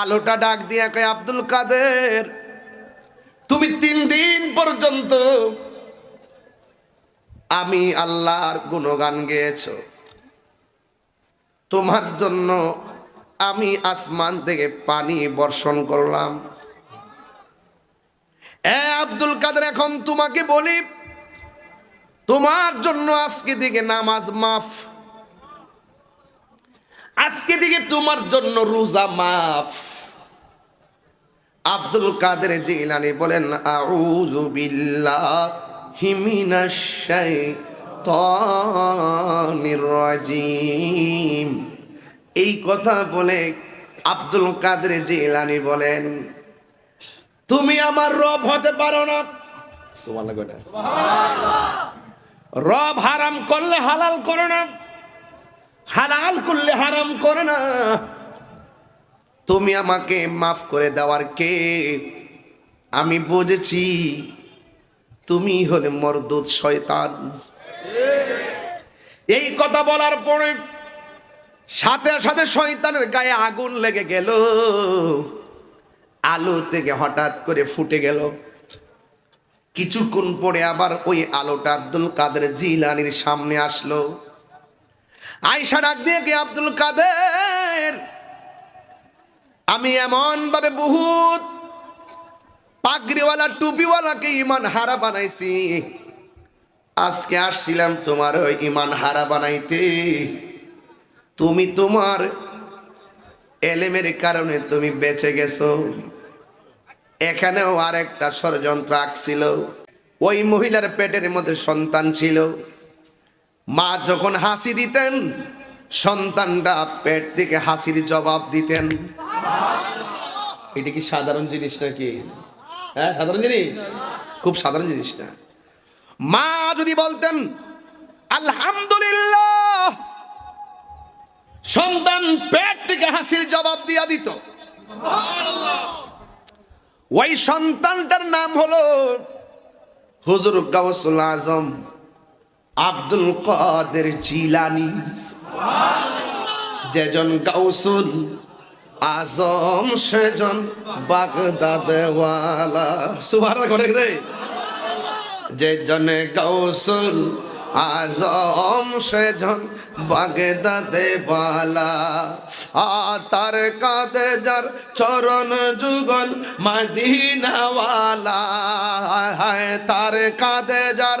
আলোটা ডাক দিয়া কয়, আব্দুল কাদের, তুমি তিন দিন পর্যন্ত আমি আল্লাহর গুণগান গেয়েছ। তোমার জন্য আমি আসমান থেকে পানি বর্ষণ করলাম। এ আব্দুল কাদের, এখন তোমাকে বলি, তোমার জন্য আজকে দিকে নামাজ মাফ। আজকে দিকে তোমার জন্য রোজা মাফ। আব্দুল কাদের জিলানি বলেন আউযু বিল্লাহি মিনাশ শাইতানির রাজিম। এই কথা বলে আব্দুল কাদের জিলানি বলেন তুমি আমার রব হতে পারো না। সুবহানাল্লাহ? রব হারাম করলে হালাল করো না। হালাল করলে হারাম করে না। তুমি আমাকে মাফ করে দেওয়ার কে? আমি বুঝেছি তুমি হলে মরদুদ শয়তান। এই কথা বলার পরে সাথে সাথে শয়তানের গায়ে আগুন লেগে গেল। আলো থেকে হঠাৎ করে ফুটে গেল। কিছুক্ষণ পরে আবার ওই আলোটা আব্দুল কাদের জিলানির সামনে আসলো। আয়সা ডাক দিয়ে কি আব্দুল কাদের? আমি এমন ভাবে বহুত পাগড়িওয়ালা, টুপিওয়ালাকে ইমান হারা বানাইছি। আজকে আসছিলাম তোমার ওই ইমান হারা বানাইতে। তুমি তোমার এলেমের কারণে তুমি বেঁচে গেছো। এখানেও আরেকটা ষড়যন্ত্র আঁকছিল। ওই মহিলার পেটের মধ্যে সন্তান ছিল। মা যখন হাসি দিতেন সন্তানটা পেট থেকে হাসির জবাব দিতেন। এটা কি সাধারণ জিনিস নাকি? হ্যাঁ সাধারণ জিনিস? খুব সাধারণ জিনিস না। মা যদি বলতেন, আলহামদুলিল্লাহ। সন্তান পেট থেকে হাসির জবাব দিয়া দিত। ওই সন্তানটার নাম হলো হুজুর গাউসুল আজম। আব্দুল কাদের জিলানি। যেজন গাউসুল, আজম সেজন বাগদাদেওয়ালা। সুভার করে রে? যে জনে গাউসুল, আজম সেজন বাগদাদে বালা আ তার কাদে যার চরণ যুগল মদিনাওয়ালা। হায় তার কাদে যার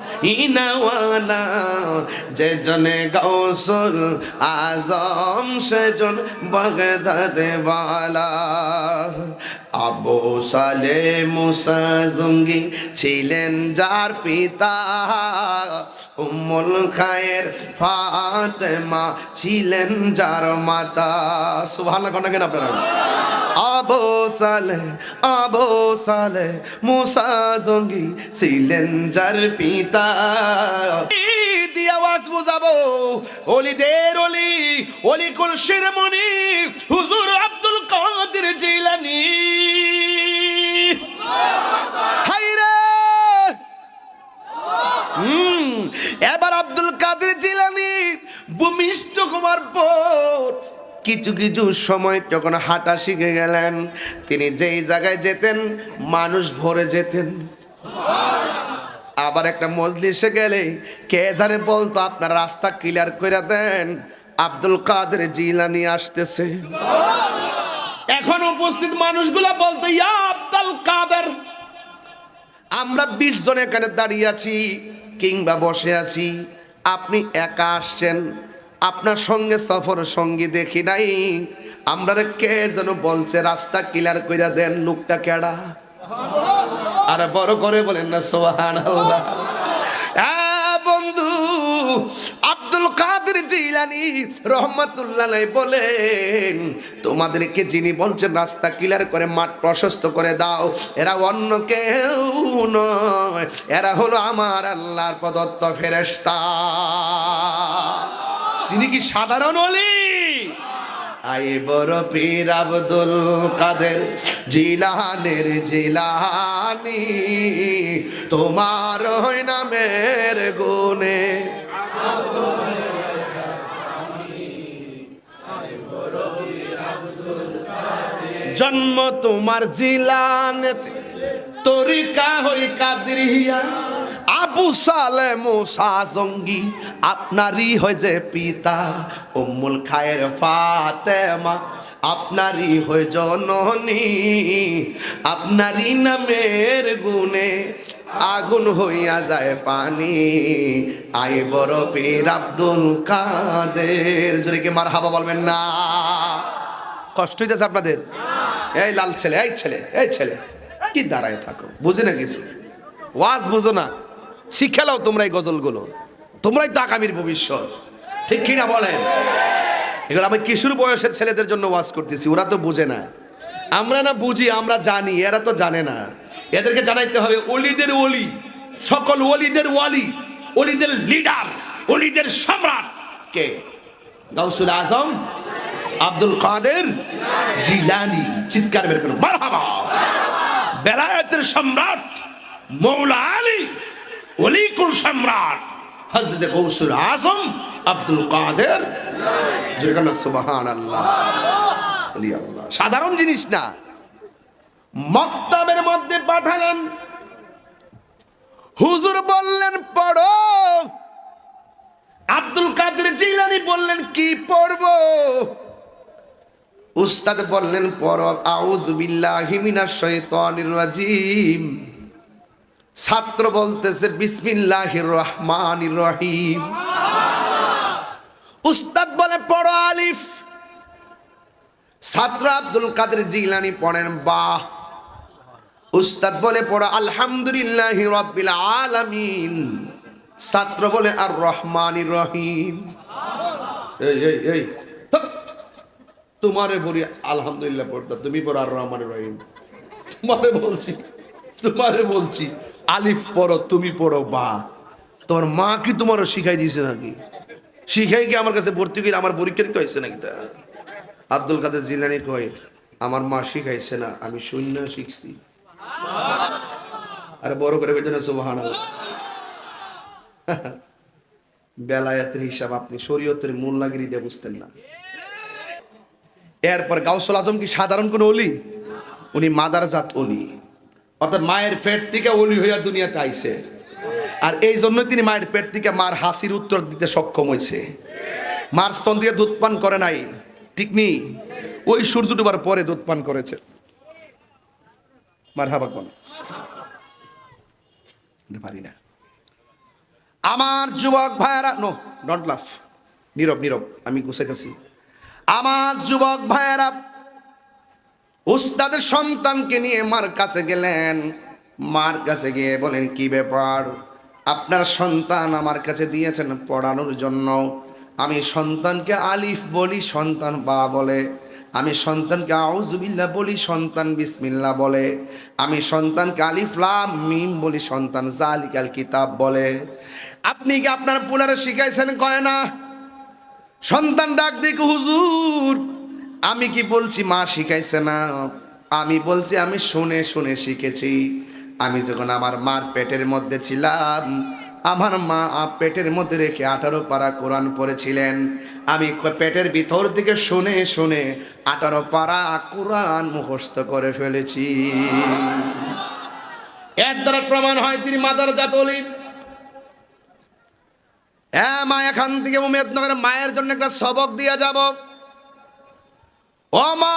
ইনাওয়ালা যে জনে গৌসুল আজম, সেজন বাগদাদেওয়ালা। আবু সালে মুসা জঙ্গি ছিলেন যার পিতা উম্মুল খায়ের ফাতেমা ছিলেন যার মাতা। সুবহানাল্লাহ কোন কেন আপনারা। আবু সালে আবু সালে মুসা জঙ্গি ছিলেন যার পিতা অলি অলি হুজুর আব্দুল জিলানি। এবার আব্দুল কাদের জিলানি ভূমিষ্ঠ কুমার পর কিছু কিছু সময় যখন হাঁটা শিখে গেলেন, তিনি যেই জায়গায় যেতেন, মানুষ ভরে যেতেন। আবার একটা মজলিসে গেলে কে জানে বলতো আপনার রাস্তা ক্লিয়ার করে দেন আব্দুল কাদের জিলানি আসতেছে। এখন উপস্থিত মানুষগুলা বলতো ইয়া আব্দুল কাদের। আমরা বিশ জন এখানে দাঁড়িয়ে আছি কিংবা বসে আছি আপনি একা আসছেন আপনার সঙ্গে সফর সঙ্গী দেখি নাই আমরা কে যেন বলছে রাস্তা ক্লিয়ার কইরা দেন লোকটা কেডা? আর বড় করে বলেন না সোহান বন্ধু, আব্দুল কাদের জিলানি রহমতুল্লাহ বলেন, তোমাদেরকে যিনি বলছেন রাস্তা ক্লিয়ার করে, মাঠ প্রশস্ত করে দাও, এরা অন্য কেউ নয়, এরা হলো আমার আল্লাহর প্রদত্ত ফেরেস্তা তিনি কি সাধারণ অলি? আই বড় পীর আব্দুল কাদের জিলানের জিলানি, তোমার ওই নামের গুণে। জন্ম তোমার জিলানেতে, তরিকা হই কাদরিয়া। আবু সালে মুসা জঙ্গি আপনারই হয় যে পিতা, উম্মুল খায়ের ফাতেমা, আপনারই হয় জননী, আপনারই নামের গুণে আগুন হইয়া যায় পানি। আই বড় পীর আব্দুল কাদের। জোরে কি মার হাবা বলবেন না? কষ্ট হইতেছে আপনাদের? এই লাল ছেলে, এই ছেলে এই ছেলে, কি দাঁড়ায় থাকো? বুঝে না কিছু? ওয়াজ বুঝো না। শিক্ষালাও তোমরা এই গজলগুলো। তোমরাই তো আগামীর ভবিষ্যৎ। ঠিক কিনা বলেন? এগুলো আমি কিশোর বয়সের ছেলেদের জন্য ওয়াজ করতেছি, ওরা তো বুঝে না। আমরা না বুঝি, আমরা জানি, এরা তো জানে না। এদেরকে জানাইতে হবে, অলিদের অলি, সকল অলিদের ওয়ালি, অলিদের লিডার, অলিদের সম্রাট। কে? গাউসুল আজম, আব্দুল কাদের, জিলানি। চিৎকার বের করুন বেলায়েতের সম্রাট, মৌলা আলী। অলিকুল সম্রাট। হজরত গৌসুল আজম আব্দুল কাদের। সাধারণ জিনিস না। মক্তবের মধ্যে পাঠালেন। হুজুর বললেন, পড়ো। আব্দুল কাদের জিলানি বললেন, কি পড়ব? উস্তাদ বললেন পর আউজ বিল্লাহি মিনাশ শাইতানির রাজিম। ছাত্র বলতেছে, বিসমিল্লাহির রহমান রহিম। উস্তাদ বলে, পড়ো আলিফ। ছাত্র আব্দুল কাদের জিলানি পড়েন, বাহ। উস্তাদ বলে, পড়ো আলহামদুলিল্লাহি রাব্বিল আলামিন। ছাত্র বলে, আর রহমানির রহিম। তোমারে বলি, আলহামদুলিল্লাহ পড়তা, তুমি পড়ো আর রহমান রহিম। তোমারে বলছি। তোমারে বলছি, আলিফ পড়ো, তুমি পড়ো বা তোমার মা কি তোমারও শিখাই দিয়েছে নাকি? শিখাই কি আমার কাছে ভর্তি করে আমার পরীক্ষা দিতে হয়েছে নাকি তা? আব্দুল কাদের জিলানি কয়, আমার মা শিখাইছে না, আমি শূন্য শিখছি। আরে বড় করে কইতে না বেলায়াতের হিসাব আপনি শরীয়তের মূল লাগিয়ে দিয়ে বুঝতেন না। এরপর গাউসুল আজম কি সাধারণ কোন অলি? উনি মাদার জাত অলি। অর্থাৎ মায়ের পেট থেকে অলি হইয়া দুনিয়াতে আইছে। আর এই জন্য তিনি মায়ের পেট থেকে মার হাসির উত্তর দিতে সক্ষম হয়েছে মার স্তন দিয়ে দুধ পান করে নাই। ঠিক নেই ওই সূর্য ডুবার পরে দুধ পান করেছে। মার হাবা কোন পারি না। আমার যুবক ভাইয়েরা নো ডন্ট লাফ নীরব নীরব, আমি গুছাইতেছি। আমার যুবক ভাইয়েরা উস্তাদের সন্তানকে নিয়ে মার কাছে গেলেন। মার কাছে গিয়ে বলেন, কি ব্যাপার? আপনার সন্তান আমার কাছে দিয়েছেন পড়ানোর জন্য। আমি সন্তানকে আলিফ বলি, সন্তান বা বলে। আমি সন্তানকে আউজুবিল্লাহ বলি, সন্তান বিসমিল্লা বলে। আমি সন্তানকে আলিফ, লাম, মিম বলি, সন্তান জালিকাল কিতাব বলে। আপনি কি আপনার পুলারে শিখাইছেন? কয় না। সন্তান ডাক দিক হুজুর আমি কি বলছি মা শিখাইছে না? আমি বলছি আমি শুনে শুনে শিখেছি। আমি যখন আমার মার পেটের মধ্যে ছিলাম আমার মা পেটের মধ্যে রেখে আঠারো পারা কোরআন পড়েছিলেন। আমি পেটের ভিতর থেকে শুনে শুনে আঠারো পারা কোরআন মুখস্থ করে ফেলেছি। এর দ্বারা প্রমাণ হয় তিনি মাদার জাতলি হ্যাঁ মা এখান থেকে উমেদনগরের মায়ের জন্য একটা সবক দিয়ে যাব। ও মা,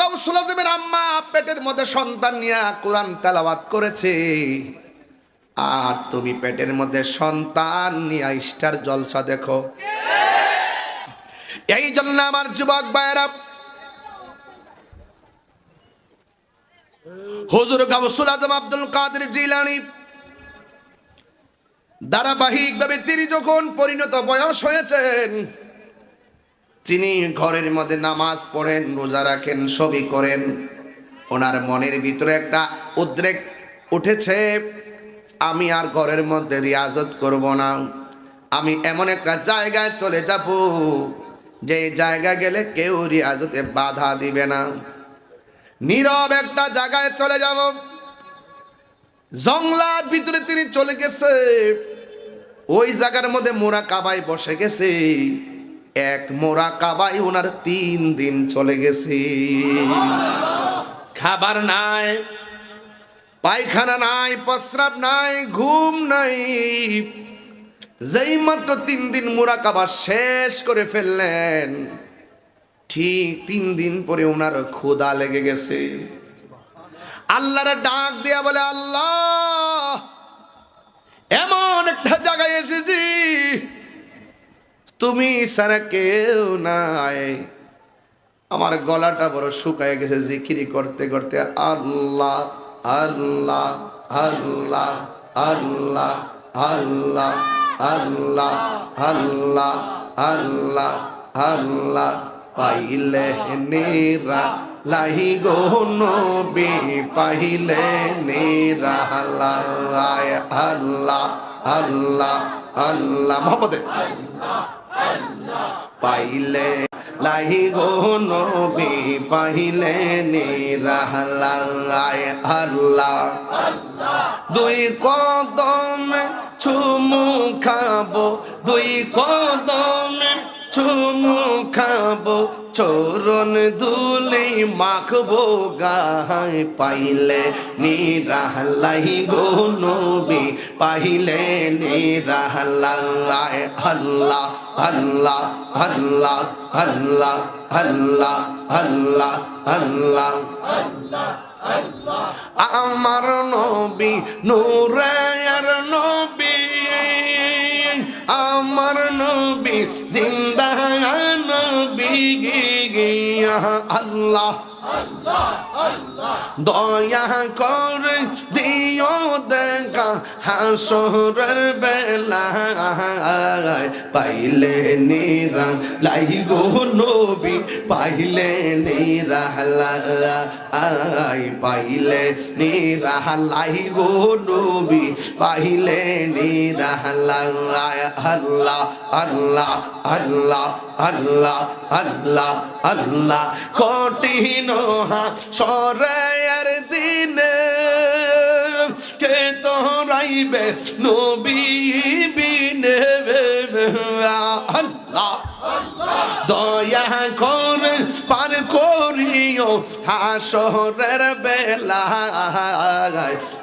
গাউসুল আজমের আম্মা পেটের মধ্যে সন্তান কোরআন তেলাওয়াত করেছে। আর তুমি পেটের মধ্যে সন্তান জলসা দেখো। এই জন্য আমার যুবক ভাইয়েরা, হুজুর গাউসুল আজম আব্দুল কাদের জিলানি ধারাবাহিকভাবে তিনি যখন পরিণত বয়স হয়েছেন তিনি ঘরের মধ্যে নামাজ পড়েন, রোজা রাখেন, সবই করেন। ওনার মনের ভিতরে একটা উদ্রেক উঠেছে, আমি আর ঘরের মধ্যে রিয়াজত করব না। আমি এমন একটা জায়গায় চলে যাব, যে জায়গা গেলে কেউ রিয়াজতে বাধা দিবে না। নীরব একটা জায়গায় চলে যাব জংলার ভিতরে তিনি চলে গেছে। ওই জায়গার মধ্যে মোরা কাবায় বসে গেছে। এক মোরা কাবাই ওনার তিন দিন চলে গেছে। খাবার নাই, পায়খানা নাই, প্রস্রাব নাই, ঘুম নাই। যেই মাত্র তিন দিন মোরাকাবা শেষ করে ফেললেন, ঠিক তিন দিন পরে ওনার ক্ষুদা লেগে গেছে। আল্লাহর ডাক দিয়া বলে, আল্লাহ, এমন একটা জায়গায় এসেছি তুমি সারা কেউ নাই। আমার গলাটা বড় শুকায় গেছে জিকিরি করতে করতে। আল্লাহ আল্লাহ আল্লাহ আল্লাহ আল্লাহ আল্লাহ আল্লাহ আল্লাহ আল্লাহ। পাইলে নেরা লাহি গো নবী, পাইলে নেরা আল্লাহ আল্লাহ আল্লাহ। আল্লাহ মোহাম্মদ পাইলে লাহি গো নবী, পাইলে নিরাহলায় আল্লাহ। দুই কদম চুমু খাব, দুই কদমে চুমু খাব চরণ দুলে মাখবো গায় পাইলে নিরাহলাই গো নবী, পাইলে নিরাহলায় আল্লাহ আল্লাহ আল্লাহ আল্লাহ আল্লাহ আল্লাহ আল্লাহ আমার নবী নূরায়ার নবী, আমার নবী, জিন্দা নবী আল্লাহ দয়া করে দিও দেখা, হাসরের বেলা পাইলে নিরা লাই গো নবী, পাইলে নিরা আই পাইলে নিরা লাই গো নবী, পাইলে নিরা আল্লাহ আল্লাহ আল্লাহ। আল্লাহ আল্লাহ আল্লাহ। কঠিন সরের দিনে কে তোরাইবে নবী বিনে? আল্লাহ দয়া কর হাসরের বেলা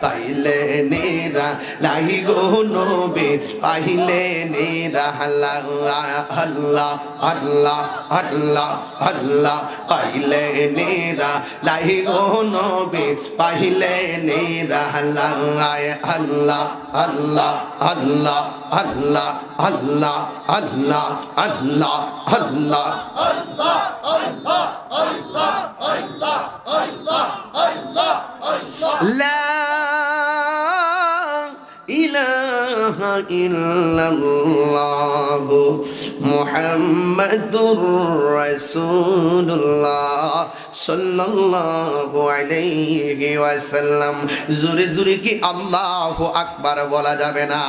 পাইলে নেরা লাই গো নবী পাইলে নেরা আল্লাহ আল্লাহ আল্লাহ আল্লাহ আল্লাহ পাইলে নেরা লাই গো নবী পাইলে নেরা আল্লাহ আল্লাহ আল্লাহ আল্লাহ আল্লাহ আল্লাহ আল্লাহ আল্লাহ আল্লাহ আল্লাহ আল্লাহ আল্লাহ লা ইলাহা ইল্লাল্লাহ মুহাম্মাদুর রাসূলুল্লাহ সাল্লাল্লাহু আলাইহি ওয়াসাল্লাম কি আল্লাহু আকবার বলা যাবে না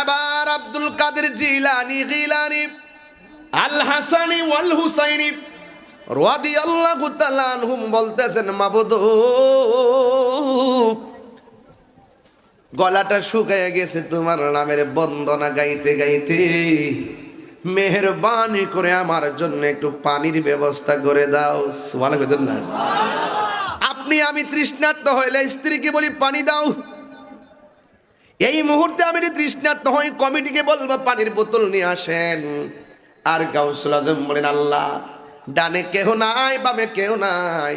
এবার আব্দুল কাদের জিলানি গিলানি আল হাসানি ওয়াল হুসাইনি রাদি আল্লাহ হুম বলতেছেন, মাবুদ, গলাটা শুকায় গেছে তোমার নামের বন্দনা গাইতে গাইতে। মেহরবানি করে আমার জন্য একটু পানির ব্যবস্থা করে দাও। না। আপনি আমি তৃষ্ণার্ত হইলে স্ত্রীকে বলি, পানি দাও। এই মুহূর্তে আমি তৃষ্ণার্ত হই, কমিটিকে বলব, পানির বোতল নিয়ে আসেন। আর গাউসুল আজম বলেন, আল্লাহ ডানে কেহ নাই, বামে কেউ নাই।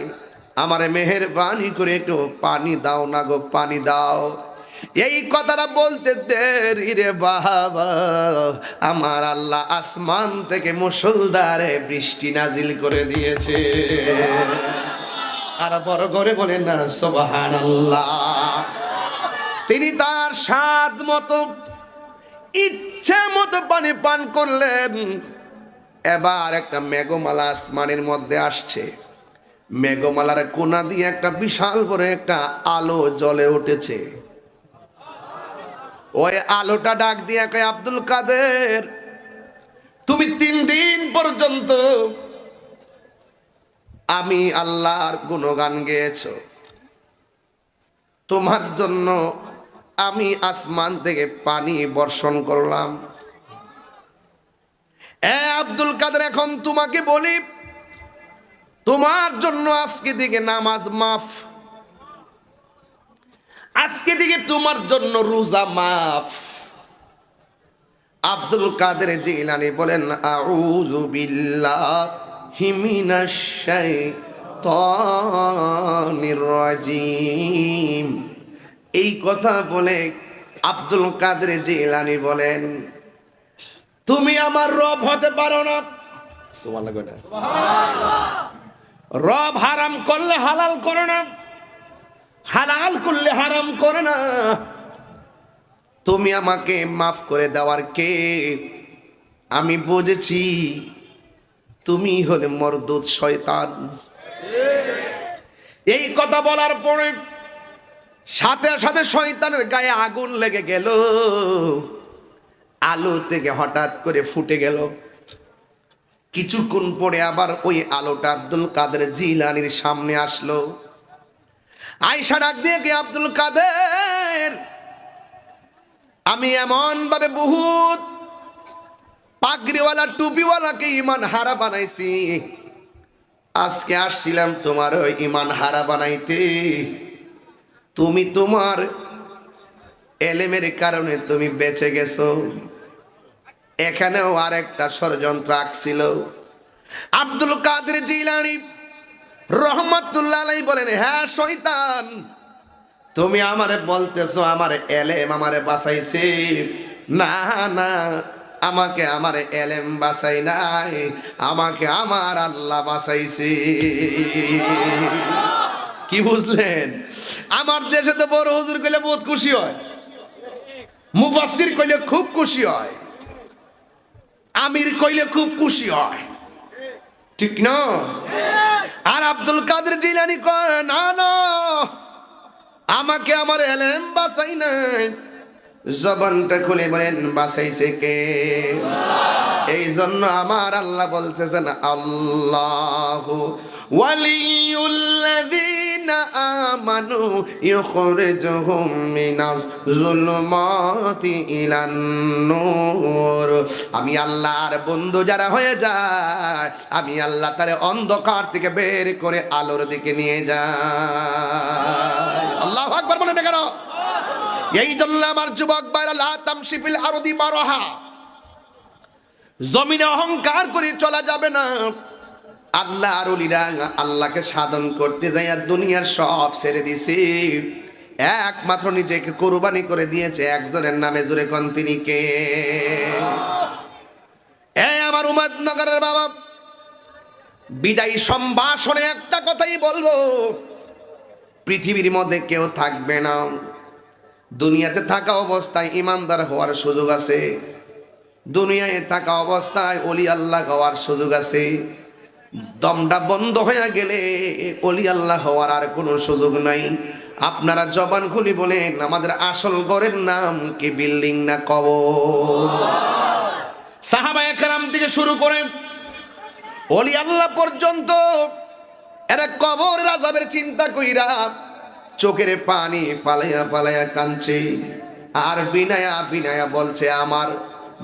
আমার মেহেরবানি করে একটু পানি দাও না গো, পানি দাও। এই কথাটা বলতে দেরি রে বাবা। আমার আল্লাহ আসমান থেকে মুসলধারে বৃষ্টি নাজিল করে দিয়েছে। আর বড় করে বলেন না সোবাহান তিনি তার স্বাদ মতো, ইচ্ছা মতো পানি পান করলেন। এবার একটা মেঘমালা আসমানের মধ্যে আসছে। মেঘমালার কোনা দিয়ে একটা বিশাল বড় একটা আলো জ্বলে উঠেছে। ওই আলোটা ডাক দিয়ে কয়, আব্দুল কাদের, তুমি তিন দিন পর্যন্ত আমি আল্লাহর গুণগান গেয়েছো। তোমার জন্য আমি আসমান থেকে পানি বর্ষণ করলাম। আব্দুল কাদের, এখন তোমাকে বলি, তোমার জন্য আজকে দিকে নামাজ মাফ। আজকে দিকে তোমার জন্য রোজা মাফ। আব্দুল কাদের জিলানি বলেন এই কথা বলে আব্দুল কাদের জিলানি বলেন তুমি আমার রব হতে পারো না। রব হারাম করলে হালাল করো না। হালাল করলে হারাম করে না। তুমি আমাকে মাফ করে দেওয়ার কে? আমি বুঝেছি তুমি হলে মরদুদ শয়তান। এই কথা বলার পরে সাথে সাথে শয়তানের গায়ে আগুন লেগে গেল। আলো থেকে হঠাৎ করে ফুটে গেল। কিছুক্ষণ পরে আবার ওই আলোটা আব্দুল কাদের জিলানির সামনে আসলো। আয়সা ডাক দিয়ে, কে আব্দুল কাদের? আমি এমন ভাবে বহুত পাগড়িওয়ালা, টুপিওয়ালাকে ইমান হারা বানাইছি। আজকে আসছিলাম তোমার ওই ইমান হারা বানাইতে। তুমি তোমার এলেমের কারণে তুমি বেঁচে গেছো। এখানেও আরেকটা ষড়যন্ত্র আঁকছিল। আব্দুল কাদের জিলানি রহমতুল্লাহ বলেন হ্যাঁ শৈতান তুমি আমারে বলতেছো, আমার এলেম আমারে বাঁচাইছে। না না, আমাকে আমার এলেম বাঁচাই নাই, আমাকে আমার আল্লাহ বাঁচাইছে। কি বুঝলেন? আমার দেশে তো বড় হুজুর কইলে বহুত খুশি হয় মুফাসির কইলে খুব খুশি হয়। আমির কইলে খুব খুশি হয়। ঠিক না? আর আব্দুল কাদের জিলানি কয়, না না, আমাকে আমার এলেম বাসাই নাই। জবানটা খুলে বলেন বাসাইছে কে? এই জন্য আমার আল্লাহ বলতেছেন, আল্লাহ ওয়ালিউল্লাযীনা আমানু ইখরিজুহুম মিনাজ যুলুমাতি ইলান নূর। আমি আল্লাহর বন্ধু যারা হয়ে যায়, আমি আল্লাহ তারে অন্ধকার থেকে বের করে আলোর দিকে নিয়ে যায় আল্লাহু আকবার বলেন কেন? এই জন্য আমার যুবক বাইরা লা তামশিফিল আরদি বারহা জমিনে অহংকার করে চলা যাবে না। আল্লাহ আর অলিরা আল্লাহকে সাধন করতে যাই আর দুনিয়ার সব ছেড়ে দিছে। একমাত্র নিজেকে কোরবানি করে দিয়েছে, একজনের নামে জুড়ে কন তিনি কে? আমার উমাদনগরের বাবা, বিদায়ী সম্ভাষণে একটা কথাই বলব। পৃথিবীর মধ্যে কেউ থাকবে না। দুনিয়াতে থাকা অবস্থায় ইমানদার হওয়ার সুযোগ আছে। দুনিয়ায় থাকা অবস্থায় অলি আল্লাহ হওয়ার সুযোগ আছে। দমটা বন্ধ হয়ে গেলে অলি আল্লাহ হওয়ার আর কোনো সুযোগ নাই। আপনারা জবান খুলি বলেন আমাদের আসল ঘরের নাম কি বিল্ডিং না কব সাহাবা একরাম থেকে শুরু করে অলি আল্লাহ পর্যন্ত এরা কবর রাজাবের চিন্তা কইরা চোখের পানি ফালাইয়া ফালাইয়া কাঁদছে। আর বিনায়া বিনায়া বলছে আমার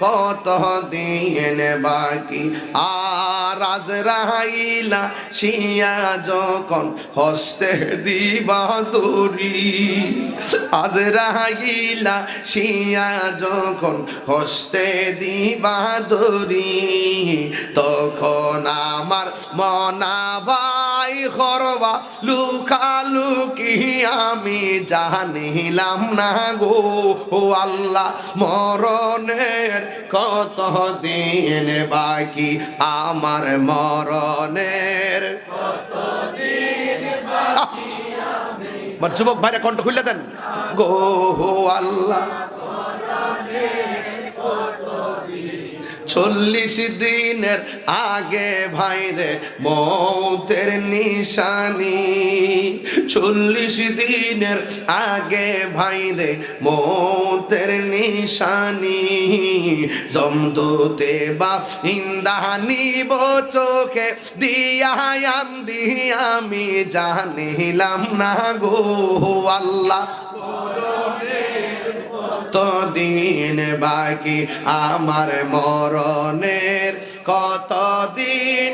কত দিন বাকি? আর আজ রাইলা শিয়া যখন হস্তে দিবা দরি, আজ রাইলা শিয়া যখন হস্তে দিবা দরি, তখন আমার মনাবাই করবা লুকালুকি, আমি জানিলাম না গো ও আল্লাহ, মরণের কত দিন বাকি আমার মরণের! আমার যুবক ভাইরা, কণ্ঠ খুলে দেন গো আল্লাহ চল্লিশ দিনের আগে ভাইরে মৌতের নিশানি। চল্লিশ দিনের আগে ভাইরে মৌতের নিশানি। জমদুতে বা ইন্দানিব চোখে, দিয়ায়াম দিয়া আমি জানিলাম না গো আল্লাহ। তো দিন বাকি? আমার মরণের কত দিন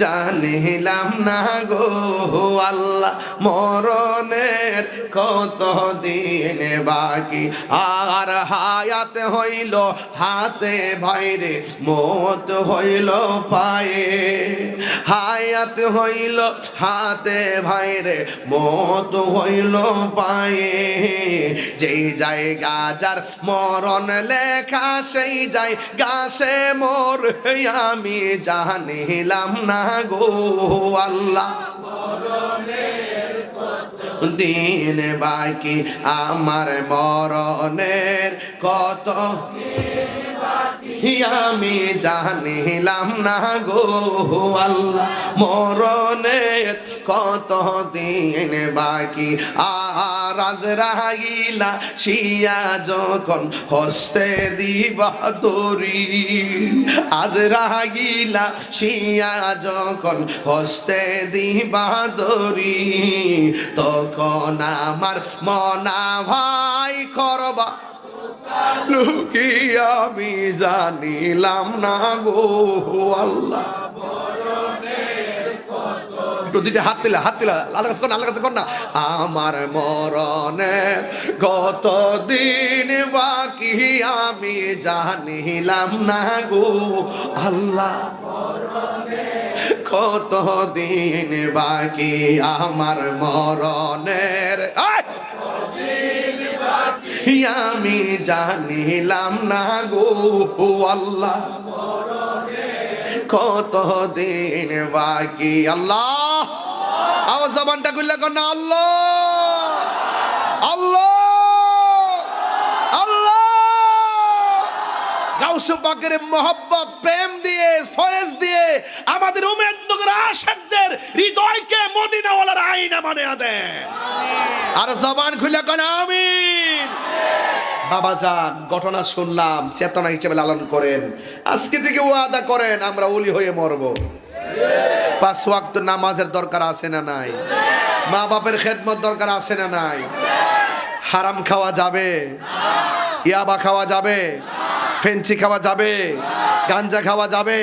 জানিলাম না গো আল্লাহ, মরণের কত দিন বাকি? আর হায়াত হইল হাতে ভাইরে, মত হইল পায়ে। হায়াত হইল হাতে ভাইরে, মত হইল পায়ে। যেই জায়গা যার মরণ লেখা, সেই যাই গাছে মোর। আমি জানিলাম না গো আল্লাহ। দিন বাকি আমার মরণের কত আমি জানিলাম না গো আল্লাহ মরণের কত দিন বাকি? আর রাজরাগিলা শিয়া যখন হস্তে দিবা দরি আজ রাগিলা শিয়া যখন হস্তে দিবা দরি তখন আমার মনা ভাই করবা। লুকি আমি জানিলাম না গো আল্লাহ। দুইটা হাত দিলা হাত দিলা আল্লাহ কাছে কর আল্লাহ কাছে কর না। আমার মরণে কত দিন বাকি আমি জানিলাম না গো, আল্লাহ। কত দিন বাকি আমার মরণের আয়! আমি জানিলাম না গো আল্লাহ। কত দিন বাকি, আল্লাহ। আও জবানটা গুল্লা কর না আল্লাহ। আল্লাহ। আল্লাহ। গাউসু পাকের মোহব্বত, প্রেম দিয়ে, ফয়েজ দিয়ে আমাদের উমেদ নগর আশাকদের হৃদয়কে মদিনাওয়ালার আইনা মানে দেন। আর জবান খুলে কোন, আমিন। বাবা যান ঘটনা শুনলাম, চেতনা হিসেবে লালন করেন। আজকে থেকে ওয়াদা করেন, আমরা উলি হয়ে মরব। পাঁচ ওয়াক্ত নামাজের দরকার আছে না নাই? মা বাপের খেদমত দরকার আছে না নাই? হারাম খাওয়া যাবে? ইয়াবা খাওয়া যাবে? ফেন্সি খাওয়া যাবে? গাঞ্জা খাওয়া যাবে?